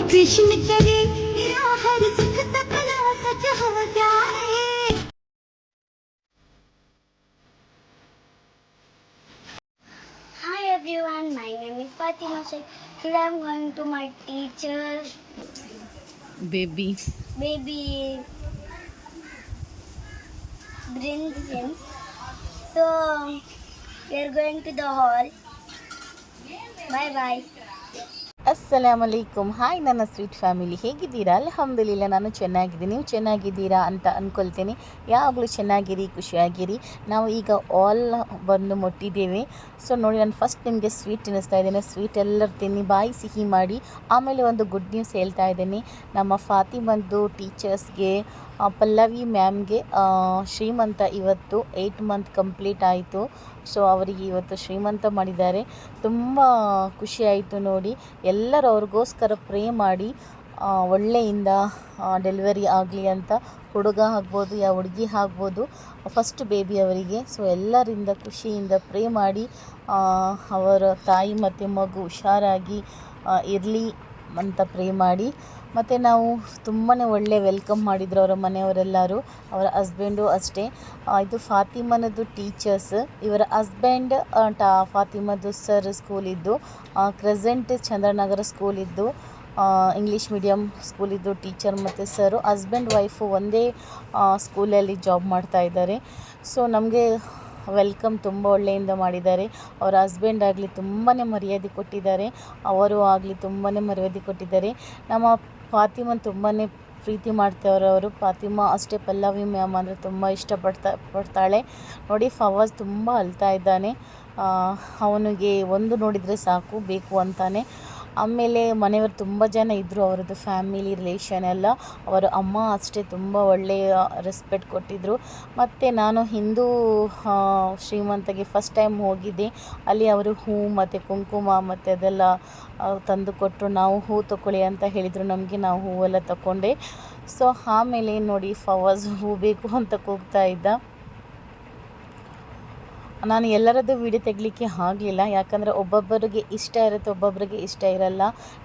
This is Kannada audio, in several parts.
कृष्ण करे मेरा हर सुख सपना सच हो जाए Hi everyone, my name is Fatima Sheikh. Today I'm going to my teacher, baby baby Brinson. So we are going to the hall. Bye bye. ಅಸ್ಸಲಾಮ್ ಅಲೈಕುಮ್ ಹಾಯ್ ನನ್ನ ಸ್ವೀಟ್ ಫ್ಯಾಮಿಲಿ ಹೇಗಿದ್ದೀರಾ? ಅಲ್ಹಮ್ದುಲಿಲ್ಲ, ನಾನು ಚೆನ್ನಾಗಿದ್ದೀನಿ. ನೀವು ಚೆನ್ನಾಗಿದ್ದೀರಾ ಅಂತ ಅಂದ್ಕೊಳ್ತೇನೆ ಯಾವಾಗಲೂ ಚೆನ್ನಾಗಿರಿ, ಖುಷಿಯಾಗಿರಿ. ನಾವು ಈಗ ಆಲ್ ಬಂದು ಮುಟ್ಟಿದ್ದೇವೆ. ಸೊ ನೋಡಿ, ನಾನು ಫಸ್ಟ್ ನಿಮಗೆ ಸ್ವೀಟ್ ತಿನ್ನಿಸ್ತಾ ಇದ್ದೇನೆ. ಸ್ವೀಟ್ ಎಲ್ಲರೂ ತಿನ್ನಿ, ಬಾಯಿ ಸಿಹಿ ಮಾಡಿ. ಆಮೇಲೆ ಒಂದು ಗುಡ್ ನ್ಯೂಸ್ ಹೇಳ್ತಾ ಇದ್ದೀನಿ. ನಮ್ಮ ಫಾತಿಮಂದು ಟೀಚರ್ಸ್ಗೆ ಪಲ್ಲವಿ ಮ್ಯಾಮ್ಗೆ ಶ್ರೀಮಂತ ಇವತ್ತು ಏಯ್ಟ್ ಮಂತ್ ಕಂಪ್ಲೀಟ್ ಆಯಿತು. ಸೊ ಅವರಿಗೆ ಇವತ್ತು ಶ್ರೀಮಂತ ಮಾಡಿದ್ದಾರೆ. ತುಂಬ ಖುಷಿಯಾಯಿತು ನೋಡಿ. ಎಲ್ಲರೂ ಅವ್ರಿಗೋಸ್ಕರ ಪ್ರೇ ಮಾಡಿ ಒಳ್ಳೆಯಿಂದ ಡೆಲಿವರಿ ಆಗಲಿ ಅಂತ ಹುಡುಗ ಆಗ್ಬೋದು ಯಾ ಹುಡುಗಿ ಆಗ್ಬೋದು ಫಸ್ಟ್ ಬೇಬಿ ಅವರಿಗೆ. ಸೊ ಎಲ್ಲರಿಂದ ಖುಷಿಯಿಂದ ಪ್ರೇ ಮಾಡಿ ಅವರ ತಾಯಿ ಮತ್ತು ಮಗು ಹುಷಾರಾಗಿ ಇರಲಿ. ಅಂತ ಪ್ರೇ ಮಾಡಿ. ಮತ್ತು ನಾವು ತುಂಬಾ ಒಳ್ಳೆ ವೆಲ್ಕಮ್ ಮಾಡಿದ್ರು ಅವರ ಮನೆಯವರೆಲ್ಲರೂ, ಅವರ ಹಸ್ಬೆಂಡು ಅಷ್ಟೇ. ಇದು ಫಾತಿಮನದು ಟೀಚರ್ಸ್ ಇವರ ಹಸ್ಬೆಂಡ್ ಟಾ ಫಾತಿಮದು ಸರ್ ಸ್ಕೂಲಿದ್ದು ಕ್ರೆಸೆಂಟ್ ಚಂದ್ರನಗರ ಸ್ಕೂಲಿದ್ದು ಇಂಗ್ಲೀಷ್ ಮೀಡಿಯಮ್ ಸ್ಕೂಲಿದ್ದು ಟೀಚರ್ ಮತ್ತು ಸರು ಹಸ್ಬೆಂಡ್ ವೈಫು ಒಂದೇ ಸ್ಕೂಲಲ್ಲಿ ಜಾಬ್ ಮಾಡ್ತಾ ಇದ್ದಾರೆ. ಸೊ ನಮಗೆ ವೆಲ್ಕಮ್ ತುಂಬ ಒಳ್ಳೆಯಿಂದ ಮಾಡಿದ್ದಾರೆ. ಅವರ ಹಸ್ಬೆಂಡ್ ಆಗಲಿ ತುಂಬಾ ಮರ್ಯಾದೆ ಕೊಟ್ಟಿದ್ದಾರೆ. ಅವರು ಆಗಲಿ ತುಂಬಾ ಮರ್ಯಾದೆ ಕೊಟ್ಟಿದ್ದಾರೆ. ನಮ್ಮ ಫಾತಿಮನ್ ತುಂಬಾ ಪ್ರೀತಿ ಮಾಡ್ತೇವ್ರು ಅವರು. ಫಾತಿಮಾ ಅಷ್ಟೇ ಪಲ್ಲವಿ ಮ್ಯಾಮ್ ಅಂದರೆ ತುಂಬ ಇಷ್ಟಪಡ್ತಾ, ಪಡ್ತಾಳೆ. ನೋಡಿ ಫವಾಜ್ ತುಂಬ ಅಳ್ತಾ ಇದ್ದಾನೆ. ಅವನಿಗೆ ಒಂದು ನೋಡಿದರೆ ಸಾಕು, ಬೇಕು ಅಂತಾನೆ. ಆಮೇಲೆ ಮನೆಯವರು ತುಂಬ ಜನ ಇದ್ದರು ಅವರದ್ದು ಫ್ಯಾಮಿಲಿ ರಿಲೇಷನ್ ಎಲ್ಲ. ಅವರ ಅಮ್ಮ ಅಷ್ಟೇ ತುಂಬ ಒಳ್ಳೆಯ ರೆಸ್ಪೆಕ್ಟ್ ಕೊಟ್ಟಿದ್ದರು ಮತ್ತು ನಾನು ಹಿಂದೂ ಶ್ರೀಮಂತಗೆ ಫಸ್ಟ್ ಟೈಮ್ ಹೋಗಿದ್ದೆ. ಅಲ್ಲಿ ಅವರು ಹೂ ಮತ್ತು ಕುಂಕುಮ ಮತ್ತು ಅದೆಲ್ಲ ತಂದು ಕೊಟ್ಟರು ನಾವು ಹೂ ತಗೊಳ್ಳಿ ಅಂತ ಹೇಳಿದರು. ನಮಗೆ ನಾವು ಹೂವೆಲ್ಲ ತಗೊಂಡೆ ಸೊ ಆಮೇಲೆ ನೋಡಿ ಫವಾಜ್ ಹೂ ಬೇಕು ಅಂತ ಕೂಗ್ತಾ ಇದ್ದ. ನಾನು ಎಲ್ಲರದ್ದು ವಿಡಿಯೋ ತೆಗಲಿಕ್ಕೆ ಆಗಲಿಲ್ಲ. ಯಾಕಂದರೆ ಒಬ್ಬೊಬ್ಬರಿಗೆ ಇಷ್ಟ ಇರುತ್ತೆ, ಒಬ್ಬೊಬ್ಬರಿಗೆ ಇಷ್ಟ ಇರಲ್ಲ.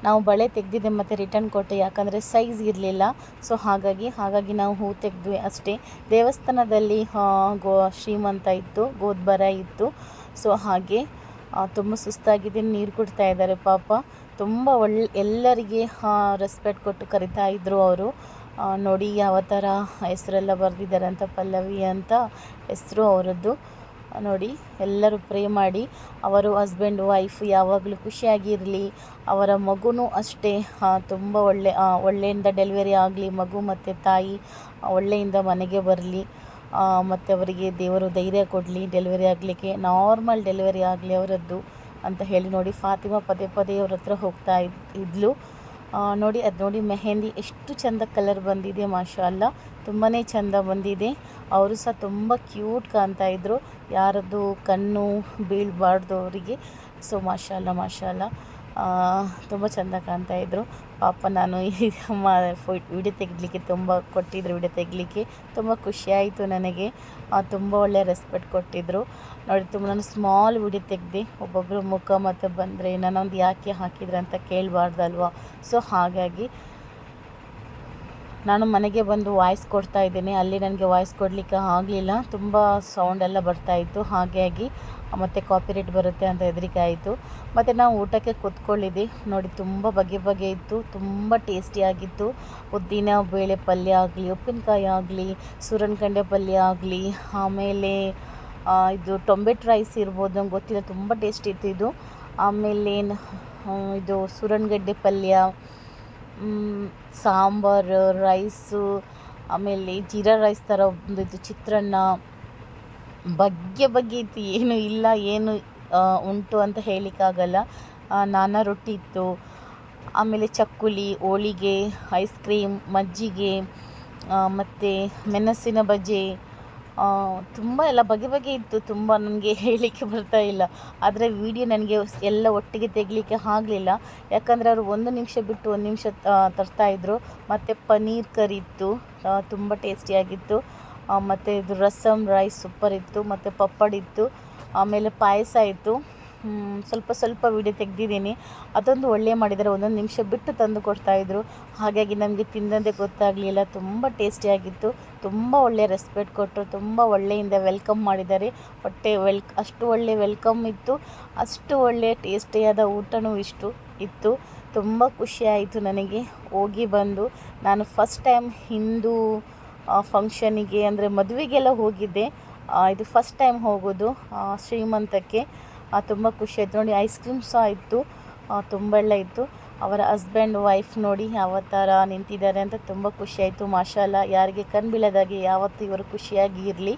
ನಾವು ಬಳೆ ತೆಗೆದಿದ್ದೆ ಮತ್ತು ರಿಟರ್ನ್ ಕೊಟ್ಟೆ ಯಾಕಂದರೆ ಸೈಜ್ ಇರಲಿಲ್ಲ. ಸೊ ಹಾಗಾಗಿ ಹಾಗಾಗಿ ನಾವು ಹೂ ತೆಗೆದ್ವಿ ಅಷ್ಟೇ. ದೇವಸ್ಥಾನದಲ್ಲಿ ಗೋ, ಶ್ರೀಮಂತ ಇತ್ತು, ಗೋದ್ಬರ ಇತ್ತು. ಸೊ ಹಾಗೆ ತುಂಬ ಸುಸ್ತಾಗಿದೆ, ನೀರು ಕೊಡ್ತಾ ಇದ್ದಾರೆ ಪಾಪ. ತುಂಬ ಒಳ್ಳೆ, ಎಲ್ಲರಿಗೆ ರೆಸ್ಪೆಕ್ಟ್ ಕೊಟ್ಟು ಕರಿತಾ ಇದ್ದರು ಅವರು. ನೋಡಿ ಯಾವ ಥರ ಹೆಸರೆಲ್ಲ ಬರೆದಿದ್ದಾರೆ ಅಂತ, ಪಲ್ಲವಿ ಅಂತ ಹೆಸರು ಅವರದ್ದು. ನೋಡಿ, ಎಲ್ಲರೂ ಪ್ರೇ ಮಾಡಿ. ಅವರು ಹಸ್ಬೆಂಡ್ ವೈಫ್ ಯಾವಾಗಲೂ ಖುಷಿಯಾಗಿರಲಿ ಅವರ ಮಗುನೂ ಅಷ್ಟೇ. ತುಂಬ ಒಳ್ಳೆ ಒಳ್ಳೆಯಿಂದ ಡೆಲಿವರಿ ಆಗಲಿ. ಮಗು ಮತ್ತು ತಾಯಿ ಒಳ್ಳೆಯಿಂದ ಮನೆಗೆ ಬರಲಿ. ಮತ್ತು ಅವರಿಗೆ ದೇವರು ಧೈರ್ಯ ಕೊಡಲಿ. ಡೆಲಿವರಿ ಆಗಲಿಕ್ಕೆ ನಾರ್ಮಲ್ ಡೆಲಿವರಿ ಆಗಲಿ ಅವರದ್ದು ಅಂತ ಹೇಳಿ ನೋಡಿ ಫಾತಿಮಾ ಪದೇ ಪದೇ ಅವ್ರ ಹತ್ರ ಹೋಗ್ತಾ ಇದ್, ಇದ್ಲು. ನೋಡಿ, ಅದು ನೋಡಿ ಮೆಹೆಂದಿ ಎಷ್ಟು ಚಂದ ಕಲರ್ ಬಂದಿದೆ ಮಾಶಾ ಮಾಷಾಲ್ಲ ತುಂಬಾ ಚಂದ ಬಂದಿದೆ. ಅವರು ಸಹ ತುಂಬ ಕ್ಯೂಟ್ ಕಾಣ್ತಾ ಇದ್ದರು ಯಾರದ್ದು ಕಣ್ಣು ಬೀಳಬಾರ್ದು ಅವರಿಗೆ ಸೊ ಮಾಶಾಲ ಮಾಶಾಲ ತುಂಬ ಚೆಂದ ಕಾಣ್ತಾ ಇದ್ದರು ಪಾಪ ನಾನು ಫೋ, ವಿಡಿಯೋ ತೆಗಿಲಿಕ್ಕೆ ತುಂಬ ಕೊಟ್ಟಿದ್ದರು ವಿಡಿಯೋ ತೆಗಿಲಿಕ್ಕೆ. ತುಂಬ ಖುಷಿಯಾಯಿತು ನನಗೆ. ತುಂಬ ಒಳ್ಳೆಯ ರೆಸ್ಪೆಕ್ಟ್ ಕೊಟ್ಟಿದ್ದರು ನೋಡಿ, ತುಂಬ ನಾನು ಸ್ಮಾಲ್ ವಿಡಿಯೋ ತೆಗೆದೆ ಒಬ್ಬೊಬ್ಬರು ಮುಖ ಮತ್ತು ಬಂದರೆ ನಾನೊಂದು ಯಾಕೆ ಹಾಕಿದ್ರೆ ಅಂತ ಕೇಳಬಾರ್ದಲ್ವ? ಸೊ ಹಾಗಾಗಿ ನಾನು ಮನೆಗೆ ಬಂದು ವಾಯ್ಸ್ ಕೊಡ್ತಾ ಇದ್ದೀನಿ. ಅಲ್ಲಿ ನನಗೆ ವಾಯ್ಸ್ ಕೊಡಲಿಕ್ಕೆ ಆಗಲಿಲ್ಲ. ತುಂಬ ಸೌಂಡ್ ಎಲ್ಲ ಬರ್ತಾ ಇತ್ತು. ಹಾಗಾಗಿ ಮತ್ತು ಕಾಪಿರೇಟ್ ಬರುತ್ತೆ ಅಂತ ಹೆದರಿಕೆ ಆಯಿತು. ಮತ್ತು ನಾವು ಊಟಕ್ಕೆ ಕೂತ್ಕೊಳ್ಳಿದ್ದೆ ನೋಡಿ, ತುಂಬ ಬಗೆ ಬಗೆ ಇತ್ತು. ತುಂಬ ಟೇಸ್ಟಿಯಾಗಿತ್ತು ಉದ್ದಿನ ಬೇಳೆ ಪಲ್ಯ ಆಗಲಿ, ಉಪ್ಪಿನಕಾಯಿ ಆಗಲಿ ಸೂರನ್ಕಂಡೆ ಪಲ್ಯ ಆಗಲಿ, ಆಮೇಲೆ ಇದು ಟೊಂಬೆಟ್ ರೈಸ್ ಇರ್ಬೋದು. ನಂಗೆ ಗೊತ್ತಿಲ್ಲ. ತುಂಬ ಟೇಸ್ಟ್ ಇತ್ತು ಇದು. ಆಮೇಲೆ ಇದು ಸೂರನ್ಗಡ್ಡೆ ಪಲ್ಯ ಸಾಂಬಾರು, ರೈಸು, ಆಮೇಲೆ ಜೀರಾ ರೈಸ್ ಥರ ಒಂದು ಇದು ಚಿತ್ರಾನ್ನ. ಬಗ್ಗೆ ಬಗ್ಗೆ ಇತ್ತು, ಏನು ಇಲ್ಲ, ಏನು ಉಂಟು ಅಂತ ಹೇಳಲಿಕ್ಕಾಗಲ್ಲ ನಾನಾ ರೊಟ್ಟಿ ಇತ್ತು. ಆಮೇಲೆ ಚಕ್ಕುಲಿ, ಹೋಳಿಗೆ, ಐಸ್ ಕ್ರೀಮ್, ಮಜ್ಜಿಗೆ ಮತ್ತು ಮೆಣಸಿನ ಬಜೆ. ತುಂಬ ಎಲ್ಲ ಬಗೆ ಬಗೆ ಇತ್ತು, ತುಂಬ ನನಗೆ ಹೇಳಲಿಕ್ಕೆ ಬರ್ತಾ ಇಲ್ಲ. ಆದರೆ ವಿಡಿಯೋ ನನಗೆ ಎಲ್ಲ ಒಟ್ಟಿಗೆ ತೆಗಲಿಕ್ಕೆ ಆಗಲಿಲ್ಲ. ಯಾಕಂದರೆ ಅವರು ಒಂದು ನಿಮಿಷ ಬಿಟ್ಟು ಒಂದು ನಿಮಿಷ ತರ್ತಾಯಿದ್ರು ಮತ್ತು ಪನ್ನೀರ್ ಕರಿ ಇತ್ತು ತುಂಬ ಟೇಸ್ಟಿಯಾಗಿತ್ತು ಮತ್ತು ಇದು ರಸಮ್ ರೈಸ್ ಸೂಪರ್ ಇತ್ತು, ಮತ್ತು ಪಪ್ಪಡ್ ಇತ್ತು. ಆಮೇಲೆ ಪಾಯಸ ಇತ್ತು. ಸ್ವಲ್ಪ ಸ್ವಲ್ಪ ವಿಡಿಯೋ ತೆಗೆದಿದ್ದೀನಿ. ಅದೊಂದು ಒಳ್ಳೆ ಮಾಡಿದರೆ, ಒಂದೊಂದು ನಿಮಿಷ ಬಿಟ್ಟು ತಂದು ಕೊಡ್ತಾಯಿದ್ರು ಹಾಗಾಗಿ ನಮಗೆ ತಿಂದಂತೆ ಗೊತ್ತಾಗಲಿಲ್ಲ. ತುಂಬ ಟೇಸ್ಟಿಯಾಗಿತ್ತು ತುಂಬ ಒಳ್ಳೆಯ ರೆಸ್ಪೆಕ್ಟ್ ಕೊಟ್ಟರು ತುಂಬ ಒಳ್ಳೆಯಿಂದ ವೆಲ್ಕಮ್ ಮಾಡಿದ್ದಾರೆ. ಹೊಟ್ಟೆ ವೆಲ್ ಅಷ್ಟು ಒಳ್ಳೆ ವೆಲ್ಕಮ್ ಇತ್ತು. ಅಷ್ಟು ಒಳ್ಳೆಯ ಟೇಸ್ಟಿಯಾದ ಊಟನೂ ಇಷ್ಟು ಇತ್ತು. ತುಂಬ ಖುಷಿಯಾಯಿತು ನನಗೆ ಹೋಗಿ ಬಂದು. ನಾನು ಫಸ್ಟ್ ಟೈಮ್ ಹಿಂದೂ ಫಂಕ್ಷನಿಗೆ ಅಂದರೆ ಮದುವೆಗೆಲ್ಲ ಹೋಗಿದ್ದೆ. ಇದು ಫಸ್ಟ್ ಟೈಮ್ ಹೋಗೋದು ಶ್ರೀಮಂತಕ್ಕೆ. ತುಂಬ ಖುಷಿ ಆಯಿತು. ನೋಡಿ ಐಸ್ ಕ್ರೀಮ್ ಸಹ ಇತ್ತು. ತುಂಬ ಎಲ್ಲ ಇತ್ತು. ಅವರ ಹಸ್ಬೆಂಡ್ ವೈಫ್ ನೋಡಿ ಯಾವ ಥರ ನಿಂತಿದ್ದಾರೆ ಅಂತ ತುಂಬ ಖುಷಿ ಆಯಿತು. ಮಾಷಾಲ್ಲ ಯಾರಿಗೆ ಕಣ್ಣು ಬೀಳದಾಗೆ ಯಾವತ್ತೂ ಇವರು ಖುಷಿಯಾಗಿ ಇರಲಿ.